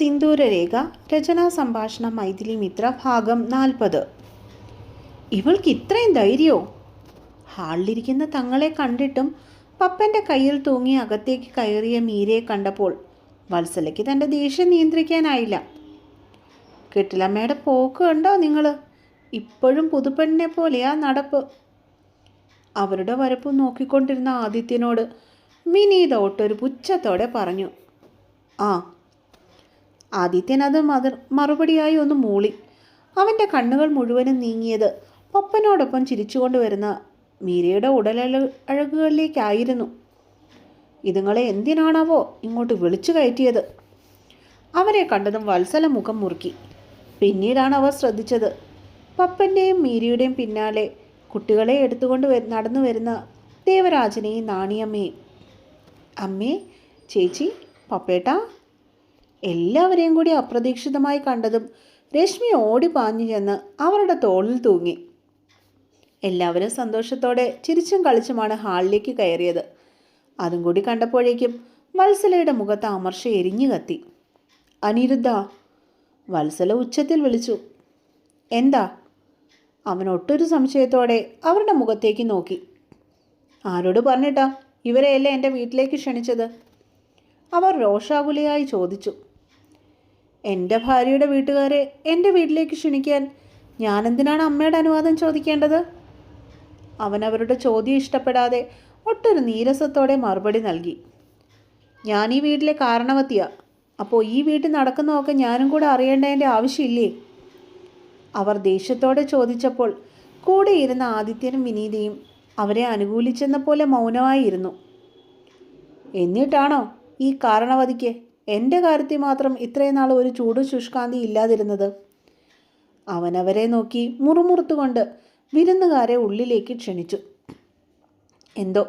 സിന്ദൂരരേഖ രചനാ സംഭാഷണം മൈഥിലി മിത്ര ഭാഗം നാൽപ്പത്. ഇവൾക്ക് ഇത്രയും ധൈര്യമോ ഹാളിലിരിക്കുന്ന തങ്ങളെ കണ്ടിട്ടും പപ്പന്റെ കയ്യിൽ തൂങ്ങി അകത്തേക്ക് കയറിയ മീരയെ കണ്ടപ്പോൾ വത്സലയ്ക്ക് തന്റെ ദേഷ്യം നിയന്ത്രിക്കാനായില്ല. കെട്ടിലമ്മയുടെ പോക്ക് കണ്ടോ നിങ്ങൾ ഇപ്പോഴും പുതുപ്പെണ്ണിനെ പോലെയാ നടപ്പ്. അവരുടെ വരപ്പ് നോക്കിക്കൊണ്ടിരുന്ന ആദിത്യനോട് വിനീത ഒട്ടൊരു പുച്ഛത്തോടെ പറഞ്ഞു. ആ ആദിത്യൻ അത് മറുപടിയായി ഒന്ന് മൂളി. അവന്റെ കണ്ണുകൾ മുഴുവനും നീങ്ങിയത് പപ്പനോടൊപ്പം ചിരിച്ചുകൊണ്ട് വരുന്ന മീരയുടെ ഉടലഴ അഴകുകളിലേക്കായിരുന്നു. ഇതുങ്ങളെ എന്തിനാണാവോ ഇങ്ങോട്ട് വിളിച്ചു കയറ്റിയത്? അവരെ കണ്ടതും വത്സല മുഖം മുറുക്കി. പിന്നീടാണ് അവർ ശ്രദ്ധിച്ചത്. പപ്പന്റെയും മീരയുടെയും പിന്നാലെ കുട്ടികളെ എടുത്തുകൊണ്ട് നടന്നു വരുന്ന ദേവരാജനെയും നാണിയമ്മയും അമ്മേ ചേച്ചി പപ്പേട്ടാ എല്ലാവരെയും കൂടി അപ്രതീക്ഷിതമായി കണ്ടതും രശ്മി ഓടി പാഞ്ഞു ചെന്ന് അവരുടെ തോളിൽ തൂങ്ങി. എല്ലാവരും സന്തോഷത്തോടെ ചിരിച്ചും കളിച്ചുമാണ് ഹാളിലേക്ക് കയറിയത്. അതും കൂടി കണ്ടപ്പോഴേക്കും വത്സലയുടെ മുഖത്ത് അമർഷ എരിഞ്ഞു കത്തി. അനിരുദ്ധ വത്സല ഉച്ചത്തിൽ വിളിച്ചു. എന്താ? അവൻ ഒട്ടൊരു സംശയത്തോടെ അവരുടെ മുഖത്തേക്ക് നോക്കി. ആരോട് പറഞ്ഞിട്ടാ? ഇവരെയല്ലേ എന്റെ വീട്ടിലേക്ക് ക്ഷണിച്ചത്? അവർ രോഷാകുലയായി ചോദിച്ചു. എന്റെ ഭാര്യയുടെ വീട്ടുകാരെ എന്റെ വീട്ടിലേക്ക് ക്ഷണിക്കാൻ ഞാനെന്തിനാണ് അമ്മയുടെ അനുവാദം ചോദിക്കേണ്ടത്? അവൻ അവരുടെ ചോദ്യം ഇഷ്ടപ്പെടാതെ ഒട്ടൊരു നീരസത്തോടെ മറുപടി നൽകി. ഞാൻ ഈ വീട്ടിലെ കാരണവത്തിയ. അപ്പോൾ ഈ വീട്ടിൽ നടക്കുന്നതൊക്കെ ഞാനും കൂടെ അറിയേണ്ടതിന്റെ ആവശ്യമില്ലേ? അവർ ദേഷ്യത്തോടെ ചോദിച്ചപ്പോൾ കൂടെ ഇരുന്ന ആദിത്യനും വിനീതയും അവരെ അനുകൂലിച്ചെന്ന പോലെ മൗനമായിരുന്നു. എന്നിട്ടാണോ ഈ കാരണവതിക്ക് എന്റെ കാര്യത്തിൽ മാത്രം ഇത്രയും നാൾ ഒരു ചൂട് ശുഷ്കാന്തി ഇല്ലാതിരുന്നത്? അവനവരെ നോക്കി മുറുമുറുത്തുകൊണ്ട് വിരുന്നുകാരെ ഉള്ളിലേക്ക് ക്ഷണിച്ചു. എന്തോ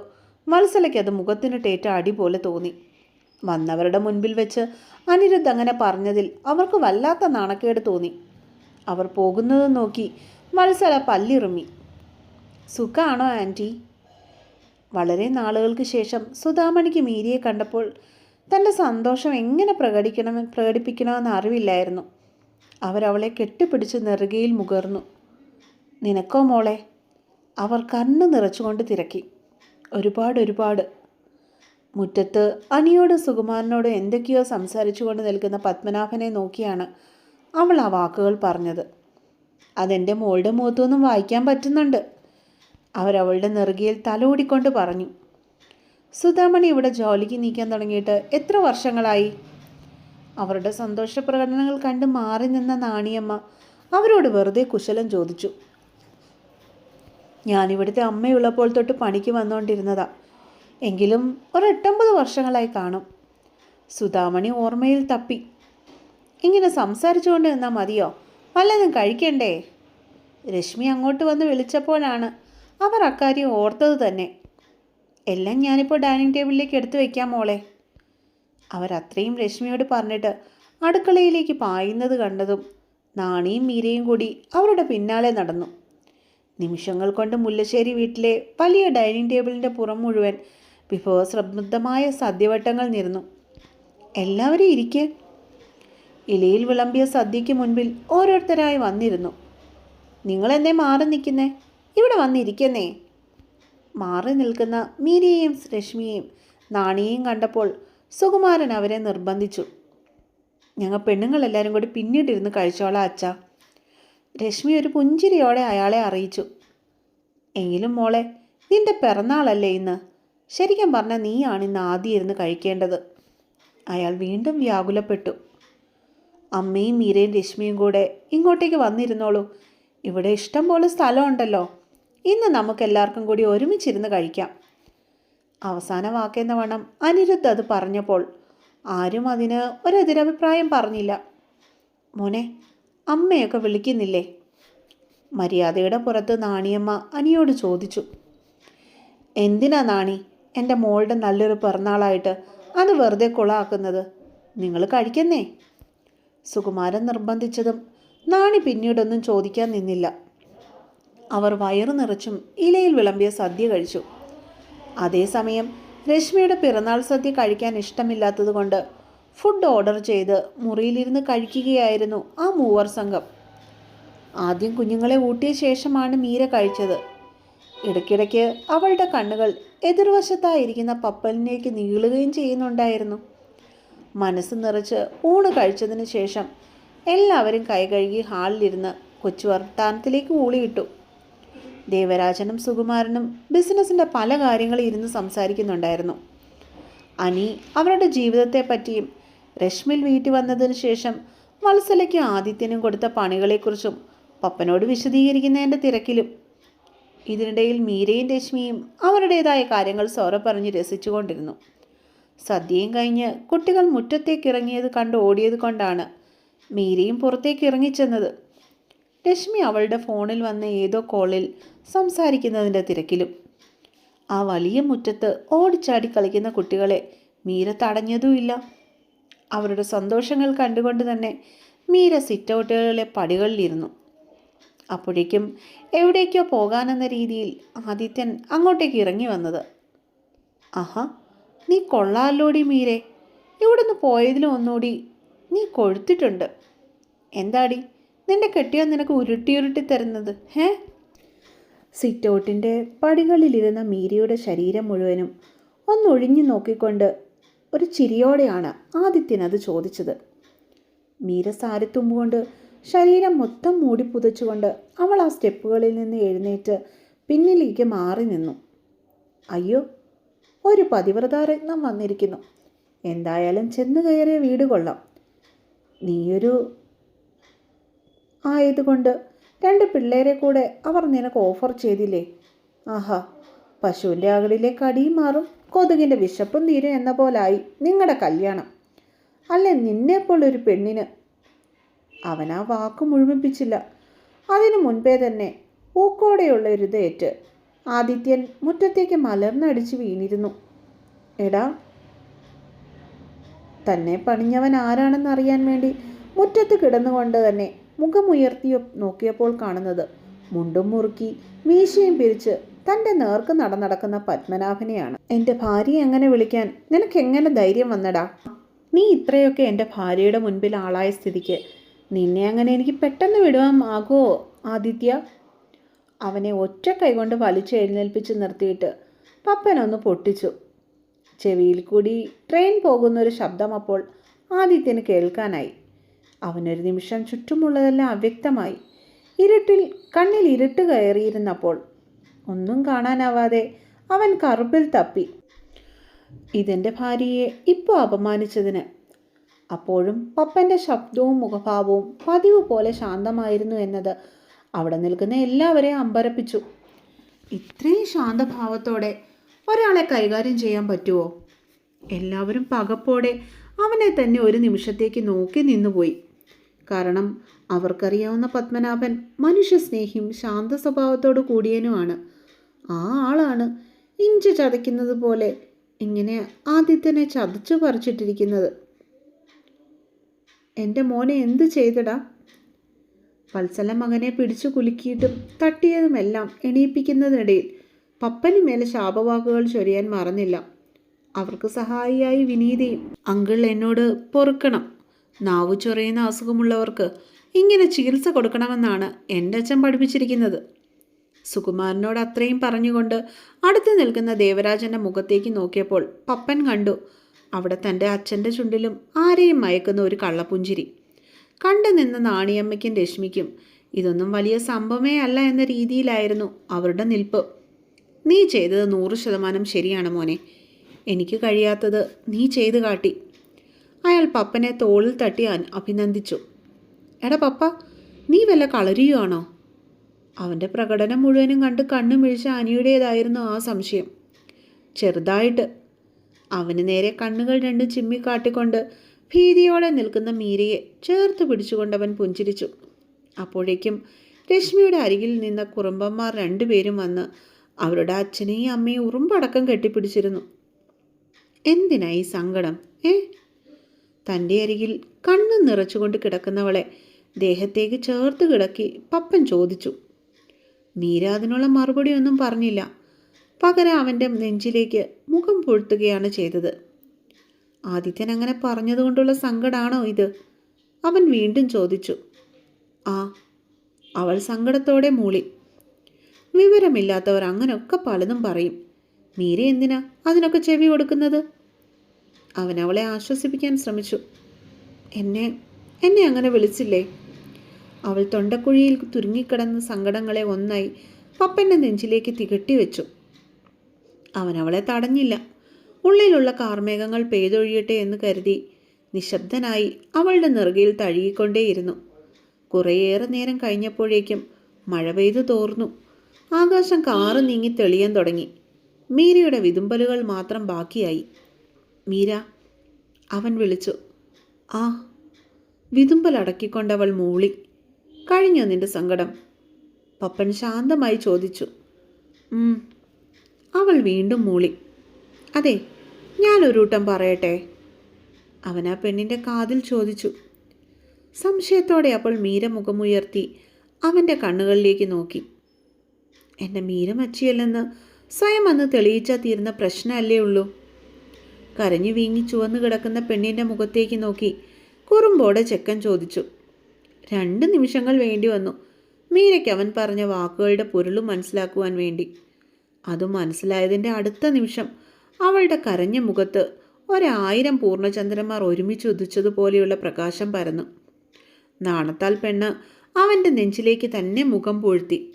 വത്സലയ്ക്ക് അത് മുഖത്തിനിട്ടേറ്റ അടി പോലെ തോന്നി. വന്നവരുടെ മുൻപിൽ വെച്ച് അനിരുദ്ധ അങ്ങനെ പറഞ്ഞതിൽ അവർക്ക് വല്ലാത്ത നാണക്കേട് തോന്നി. അവർ പോകുന്നത് നോക്കി വത്സല പല്ലിറുമി സുഖമാണോ ആന്റി വളരെ നാളുകൾക്ക് ശേഷം സുധാമണിക്ക് മീരിയെ കണ്ടപ്പോൾ തന്റെ സന്തോഷം എങ്ങനെ പ്രകടിക്കണം പ്രകടിപ്പിക്കണമെന്ന് അറിവില്ലായിരുന്നു. അവരവളെ കെട്ടിപ്പിടിച്ച് നെറുകയിൽ മുകർന്നു. നിനക്കോ മോളെ? അവർ കണ്ണ് നിറച്ചുകൊണ്ട് തിരക്കി. ഒരുപാട് ഒരുപാട്. മുറ്റത്ത് അനിയോട് സുകുമാരനോട് എന്തൊക്കെയോ സംസാരിച്ചുകൊണ്ട് നിൽക്കുന്ന പത്മനാഭനെ നോക്കിയാണ് അവൾ ആ വാക്കുകൾ പറഞ്ഞത്. അതെന്റെ മോളുടെ മുഖത്തൊന്നും വായിക്കാൻ പറ്റുന്നുണ്ട്. അവരവളുടെ നെറുകയിൽ തലോടിക്കൊണ്ട് പറഞ്ഞു. സുധാമണി ഇവിടെ ജോലിക്ക് നീക്കാൻ തുടങ്ങിയിട്ട് എത്ര വർഷങ്ങളായി? അവരുടെ സന്തോഷ പ്രകടനങ്ങൾ കണ്ട് മാറി നിന്ന നാണിയമ്മ അവരോട് വെറുതെ കുശലം ചോദിച്ചു. ഞാനിവിടുത്തെ അമ്മയുള്ളപ്പോൾ തൊട്ട് പണിക്ക് വന്നുകൊണ്ടിരുന്നതാ എങ്കിലും ഒരു എട്ടൊമ്പത് വർഷങ്ങളായി കാണും സുധാമണി ഓർമ്മയിൽ തപ്പി. ഇങ്ങനെ സംസാരിച്ചുകൊണ്ട് നിന്നാൽ മതിയോ? വല്ലതും കഴിക്കണ്ടേ രശ്മി അങ്ങോട്ട് വന്ന് വിളിച്ചപ്പോഴാണ് അവർ അക്കാര്യം ഓർത്തത് തന്നെ. എല്ലാം ഞാനിപ്പോൾ ഡൈനിങ് ടേബിളിലേക്ക് എടുത്തു വയ്ക്കാം മോളെ. അവർ അത്രയും രശ്മിയോട് പറഞ്ഞിട്ട് അടുക്കളയിലേക്ക് പായുന്നത് കണ്ടതും നാണിയും മീരയും കൂടി അവരുടെ പിന്നാലെ നടന്നു. നിമിഷങ്ങൾ കൊണ്ട് മുല്ലശ്ശേരി വീട്ടിലെ വലിയ ഡൈനിങ് ടേബിളിന്റെ പുറം മുഴുവൻ വിഭവസമൃദ്ധമായ സദ്യവട്ടങ്ങൾ നിരന്നു എല്ലാവരും ഇരിക്കെ. ഇലയിൽ വിളമ്പിയ സദ്യയ്ക്ക് മുൻപിൽ ഓരോരുത്തരായി വന്നിരുന്നു. നിങ്ങളെന്നെ മാറി നിൽക്കുന്നേ? ഇവിടെ വന്നിരിക്കുന്നേ? മാറി നിൽക്കുന്ന മീരയെയും രശ്മിയെയും നാണിയെയും കണ്ടപ്പോൾ സുകുമാരൻ അവരെ നിർബന്ധിച്ചു. ഞങ്ങൾ പെണ്ണുങ്ങളെല്ലാവരും കൂടി പിന്നീടിരുന്ന് കഴിച്ചോളാം അച്ഛ. രശ്മി ഒരു പുഞ്ചിരിയോടെ അയാളെ അറിയിച്ചു. എങ്കിലും മോളെ നിന്റെ പിറന്നാളല്ലേ ഇന്ന്. ശരിക്കും പറഞ്ഞാൽ നീയാണ് ഇന്ന് ആദ്യം ഇരുന്ന് കഴിക്കേണ്ടത്. അയാൾ വീണ്ടും വ്യാകുലപ്പെട്ടു. അമ്മയും മീരയും രശ്മിയും കൂടെ ഇങ്ങോട്ടേക്ക് വന്നിരുന്നോളൂ. ഇവിടെ ഇഷ്ടം പോലെ സ്ഥലമുണ്ടല്ലോ ഇന്ന് നമുക്കെല്ലാവർക്കും കൂടി ഒരുമിച്ചിരുന്ന് കഴിക്കാം. അവസാന വാക്കെന്ന വണ്ണം അനിരുദ്ധ് അത് പറഞ്ഞപ്പോൾ ആരും അതിന് ഒരെതിരഭിപ്രായം പറഞ്ഞില്ല. മോനെ അമ്മയൊക്കെ വിളിക്കുന്നില്ലേ? മര്യാദയുടെ പുറത്ത് നാണിയമ്മ അനിയോട് ചോദിച്ചു. എന്തിനാ നാണി? എന്റെ മോളുടെ നല്ലൊരു പിറന്നാളായിട്ട് അത് വെറുതെ കുളാക്കുന്നത്. നിങ്ങൾ കഴിക്കുന്നേ? സുകുമാരൻ നിർബന്ധിച്ചതും നാണി പിന്നീടൊന്നും ചോദിക്കാൻ നിന്നില്ല. അവർ വയറു നിറച്ചും ഇലയിൽ വിളമ്പിയ സദ്യ കഴിച്ചു. അതേസമയം രശ്മിയുടെ പിറന്നാൾ സദ്യ കഴിക്കാൻ ഇഷ്ടമില്ലാത്തതുകൊണ്ട് ഫുഡ് ഓർഡർ ചെയ്ത് മുറിയിലിരുന്ന് കഴിക്കുകയായിരുന്നു ആ മൂവർ സംഘം. ആദ്യം കുഞ്ഞുങ്ങളെ ഊട്ടിയ ശേഷമാണ് മീര കഴിച്ചത്. ഇടയ്ക്കിടയ്ക്ക് അവളുടെ കണ്ണുകൾ എതിർവശത്തായിരിക്കുന്ന പപ്പലിനേക്ക് നീളുകയും ചെയ്യുന്നുണ്ടായിരുന്നു. മനസ്സ് നിറച്ച് ഊണ് കഴിച്ചതിന് ശേഷം എല്ലാവരും കൈകഴുകി ഹാളിലിരുന്ന് കൊച്ചു വർത്താനത്തിലേക്ക് ഊളിയിട്ടു. ദേവരാജനും സുകുമാരനും ബിസിനസ്സിന്റെ പല കാര്യങ്ങളും ഇരുന്ന് സംസാരിക്കുന്നുണ്ടായിരുന്നു. അനി അവരുടെ ജീവിതത്തെ പറ്റിയും രശ്മിൽ വീട്ടിൽ വന്നതിന് ശേഷം വത്സലയ്ക്കും ആദിത്യനും കൊടുത്ത പണികളെക്കുറിച്ചും പപ്പനോട് വിശദീകരിക്കുന്നതിന്റെ തിരക്കിലും ഇതിനിടയിൽ മീരയും രശ്മിയും അവരുടേതായ കാര്യങ്ങൾ സോറ പറഞ്ഞ് രസിച്ചുകൊണ്ടിരുന്നു. സദ്യയും കഴിഞ്ഞ് കുട്ടികൾ മുറ്റത്തേക്ക് ഇറങ്ങിയത് കണ്ട് ഓടിയത് കൊണ്ടാണ് മീരയും പുറത്തേക്ക് ഇറങ്ങിച്ചെന്നത്. രശ്മി അവളുടെ ഫോണിൽ വന്ന ഏതോ കോളിൽ സംസാരിക്കുന്നതിന്റെ തിരക്കിലും. ആ വലിയ മുറ്റത്ത് ഓടിച്ചാടി കളിക്കുന്ന കുട്ടികളെ മീര തടഞ്ഞതുമില്ല. അവരുടെ സന്തോഷങ്ങൾ കണ്ടുകൊണ്ട് തന്നെ മീര സിറ്റൗട്ടുകളിലെ പടികളിലിരുന്നു. അപ്പോഴേക്കും എവിടേക്കോ പോകാനെന്ന രീതിയിൽ ആദിത്യൻ അങ്ങോട്ടേക്ക് ഇറങ്ങി വന്നത്. ആഹാ നീ കൊള്ളാലോടി മീരെ. ഇവിടുന്ന് പോയതിലും ഒന്നുകൂടി നീ കൊഴുത്തിട്ടുണ്ട്. എന്താടി? നിന്റെ കെട്ടിയോ നിനക്ക് ഉരുട്ടി ഉരുട്ടി തരുന്നത് ഹേ? സിറ്റൗട്ടിന്റെ പടികളിലിരുന്ന മീരിയുടെ ശരീരം മുഴുവനും ഒന്നൊഴിഞ്ഞു നോക്കിക്കൊണ്ട് ഒരു ചിരിയോടെയാണ് ആദിത്യൻ അത് ചോദിച്ചത്. മീര സാരിത്തുമ്പുകൊണ്ട് ശരീരം മൊത്തം മൂടി പുതച്ചുകൊണ്ട് അവൾ ആ സ്റ്റെപ്പുകളിൽ നിന്ന് എഴുന്നേറ്റ് പിന്നിലേക്ക് മാറി നിന്നു. അയ്യോ ഒരു പതിവ്രതാരത്നം വന്നിരിക്കുന്നു. എന്തായാലും ചെന്ന് കയറിയ വീട് കൊള്ളാം. നീയൊരു ആയതുകൊണ്ട് രണ്ട് പിള്ളേരെ കൂടെ അവർ നിനക്ക് ഓഫർ ചെയ്തില്ലേ? ആഹാ പശുവിന്റെ അകലിലെ കടിയും മാറും കൊതുകിന്റെ വിശപ്പും തീരും എന്ന പോലായി നിങ്ങളുടെ കല്യാണം. അല്ലെ നിന്നെപ്പോലൊരു പെണ്ണിന്? അവൻ ആ വാക്ക് മുഴുമിപ്പിച്ചില്ല. അതിനു മുൻപേ തന്നെ ഊക്കോടെയുള്ള ഒരു ഇതേറ്റ് ആദിത്യൻ മുറ്റത്തേക്ക് മലർന്നടിച്ച് വീണിരുന്നു. എടാ തന്നെ പണിഞ്ഞവൻ ആരാണെന്ന് അറിയാൻ വേണ്ടി മുറ്റത്ത് കിടന്നുകൊണ്ട് തന്നെ മുഖമുയർത്തി നോക്കിയപ്പോൾ കാണുന്നത്. മുണ്ടും മുറുക്കി മീശയും പിരിച്ച് തന്റെ നേർക്ക് നടന്നടക്കുന്ന പത്മനാഭനെയാണ്. എന്റെ ഭാര്യയെ എങ്ങനെ വിളിക്കാൻ? നിനക്ക് എങ്ങനെ ധൈര്യം വന്നടാ? നീ ഇത്രയൊക്കെ എന്റെ ഭാര്യയുടെ മുൻപിൽ ആളായ സ്ഥിതിക്ക് നിന്നെ അങ്ങനെ എനിക്ക് പെട്ടെന്ന് വിടുവാൻ ആകുമോ ആദിത്യ? അവനെ ഒറ്റ കൈകൊണ്ട് വലിച്ചെഴുന്നേൽപ്പിച്ച് നിർത്തിയിട്ട് പപ്പനൊന്ന് പൊട്ടിച്ചു. ചെവിയിൽ കൂടി ട്രെയിൻ പോകുന്നൊരു ശബ്ദം അപ്പോൾ ആദിത്യന് കേൾക്കാനായി. അവനൊരു നിമിഷം ചുറ്റുമുള്ളതെല്ലാം അവ്യക്തമായി. ഇരുട്ടിൽ കണ്ണിൽ ഇരുട്ട് കയറിയിരുന്നപ്പോൾ ഒന്നും കാണാനാവാതെ അവൻ കറുപ്പിൽ തപ്പി. ഇതെന്റെ ഭാര്യയെ ഇപ്പോൾ അപമാനിച്ചതിന്. അപ്പോഴും പപ്പന്റെ ശബ്ദവും മുഖഭാവവും പതിവ് പോലെ ശാന്തമായിരുന്നു എന്നത് അവിടെ നിൽക്കുന്ന എല്ലാവരെയും അമ്പരപ്പിച്ചു. ഇത്രയും ശാന്തഭാവത്തോടെ ഒരാളെ കൈകാര്യം ചെയ്യാൻ പറ്റുമോ എല്ലാവരും പകപ്പോടെ അവനെ തന്നെ ഒരു നിമിഷത്തേക്ക് നോക്കി നിന്നുപോയി. കാരണം അവർക്കറിയാവുന്ന പത്മനാഭൻ മനുഷ്യസ്നേഹിയും ശാന്ത സ്വഭാവത്തോട് കൂടിയനുമാണ്. ആ ആളാണ് ഇഞ്ചി ചതയ്ക്കുന്നത് പോലെ ഇങ്ങനെ ആദിത്യനെ ചതച്ചു പറിച്ചിട്ടിരിക്കുന്നത്. എന്റെ മോനെ എന്ത് ചെയ്തടാ? വത്സല മകനെ പിടിച്ചു കുലുക്കിയിട്ടും തട്ടിയതുമെല്ലാം എണീപ്പിക്കുന്നതിനിടയിൽ പപ്പന് മേലെ ശാപവാക്കുകൾ ചൊരിയാൻ മറന്നില്ല. അവർക്ക് സഹായിയായി വിനീതയും അങ്കിൾ എന്നോട് പൊറുക്കണം. നാവു ചൊറിയുന്ന അസുഖമുള്ളവർക്ക് ഇങ്ങനെ ചികിത്സ കൊടുക്കണമെന്നാണ് എന്റെ അച്ഛൻ പഠിപ്പിച്ചിരിക്കുന്നത്. സുകുമാരനോട് അത്രയും പറഞ്ഞുകൊണ്ട് അടുത്ത് നിൽക്കുന്ന ദേവരാജന്റെ മുഖത്തേക്ക് നോക്കിയപ്പോൾ പപ്പൻ കണ്ടു. അവിടെ തന്റെ അച്ഛന്റെ ചുണ്ടിലും ആരെയും മയക്കുന്ന ഒരു കള്ളപ്പുഞ്ചിരി. കണ്ടു നിന്ന നാണിയമ്മയ്ക്കും രശ്മിക്കും ഇതൊന്നും വലിയ സംഭവമേ അല്ല എന്ന രീതിയിലായിരുന്നു അവരുടെ നിൽപ്പ്. നീ ചെയ്തത് നൂറ് ശതമാനം ശരിയാണ് മോനെ. എനിക്ക് കഴിയാത്തത് നീ ചെയ്തു കാട്ടി. അയാൾ പപ്പനെ തോളിൽ തട്ടി അഭിനന്ദിച്ചു. എടാ പപ്പ നീ വല്ല കളരിയുവാണോ? അവന്റെ പ്രകടനം മുഴുവനും കണ്ട് കണ്ണു മിഴിച്ച അനിയുടേതായിരുന്നു ആ സംശയം. ചെറുതായിട്ട്. അവന് നേരെ കണ്ണുകൾ രണ്ടും ചിമ്മിക്കാട്ടിക്കൊണ്ട് ഭീതിയോടെ നിൽക്കുന്ന മീരയെ ചേർത്ത് പിടിച്ചുകൊണ്ടവൻ പുഞ്ചിരിച്ചു. അപ്പോഴേക്കും രശ്മിയുടെ അരികിൽ നിന്ന കുറുമ്പന്മാർ രണ്ടുപേരും വന്ന് അവരുടെ അച്ഛനെയും അമ്മയും ഉറുമ്പടക്കം കെട്ടിപ്പിടിച്ചിരുന്നു. എന്തിനായി സങ്കടം ഏ? തന്റെ അരികിൽ കണ്ണു നിറച്ചുകൊണ്ട് കിടക്കുന്നവളെ ദേഹത്തേക്ക് ചേർത്ത് കിടക്കി പപ്പൻ ചോദിച്ചു. മീര അതിനുള്ള മറുപടി ഒന്നും പറഞ്ഞില്ല. പകരം അവന്റെ നെഞ്ചിലേക്ക് മുഖം പൊഴുത്തുകയാണ് ചെയ്തത്. ആദിത്യൻ അങ്ങനെ പറഞ്ഞതുകൊണ്ടുള്ള സങ്കടാണോ ഇത്? അവൻ വീണ്ടും ചോദിച്ചു. ആ അവൾ സങ്കടത്തോടെ മൂളി. വിവരമില്ലാത്തവർ അങ്ങനെയൊക്കെ പലതും പറയും. മീര എന്തിനാ അതിനൊക്കെ ചെവി കൊടുക്കുന്നത്? അവൻ അവളെ ആശ്വസിപ്പിക്കാൻ ശ്രമിച്ചു. എന്നെ എന്നെ അങ്ങനെ വിളിച്ചില്ലേ? അവൾ തൊണ്ടക്കുഴിയിൽ തുരുങ്ങിക്കിടന്ന സങ്കടങ്ങളെ ഒന്നായി പപ്പന്റെ നെഞ്ചിലേക്ക് തികട്ടി വെച്ചു. അവൻ അവളെ തടഞ്ഞില്ല. ഉള്ളിലുള്ള കാർമേഘങ്ങൾ പെയ്തൊഴിയട്ടെ എന്ന് കരുതി നിശബ്ദനായി അവളുടെ നെറുകയിൽ തഴുകിക്കൊണ്ടേയിരുന്നു. കുറേയേറെ നേരം കഴിഞ്ഞപ്പോഴേക്കും മഴ പെയ്തു തോർന്നു. ആകാശം കാറ് നീങ്ങി തെളിയാൻ തുടങ്ങി. മീരയുടെ വിതുമ്പലുകൾ മാത്രം ബാക്കിയായി. മീര. അവൻ വിളിച്ചു. ആ വിതുമ്പലടക്കിക്കൊണ്ടവൾ മൂളി. കഴിഞ്ഞോ നിന്റെ സങ്കടം? പപ്പൻ ശാന്തമായി ചോദിച്ചു. അവൾ വീണ്ടും മൂളി. അതെ ഞാനൊരൂട്ടം പറയട്ടെ? അവൻ ആ പെണ്ണിന്റെ കാതിൽ ചോദിച്ചു. സംശയത്തോടെ അപ്പോൾ മീര മുഖമുയർത്തി അവന്റെ കണ്ണുകളിലേക്ക് നോക്കി. എന്റെ മീര മച്ചിയല്ലെന്ന് സ്വയം അന്ന് തെളിയിച്ചാൽ തീരുന്ന പ്രശ്നമല്ലേ ഉള്ളൂ. കരഞ്ഞു വീങ്ങി ചുവന്നു കിടക്കുന്ന പെണ്ണിന്റെ മുഖത്തേക്ക് നോക്കി കുറുമ്പോടെ ചെക്കൻ ചോദിച്ചു. രണ്ട് നിമിഷങ്ങൾ വേണ്ടി വന്നു. മീരയ്ക്ക് അവൻ പറഞ്ഞ വാക്കുകളുടെ പൊരുളും മനസ്സിലാക്കുവാൻ വേണ്ടി. അത് മനസ്സിലായതിന്റെ അടുത്ത നിമിഷം അവളുടെ കരഞ്ഞ മുഖത്ത് ഒരായിരം പൂർണചന്ദ്രന്മാർ ഒരുമിച്ച് ഉദിച്ചതുപോലെയുള്ള പ്രകാശം പരന്നു. നാണത്താൽ പെണ്ണ് അവന്റെ നെഞ്ചിലേക്ക് തന്നെ മുഖം പൂഴ്ത്തി.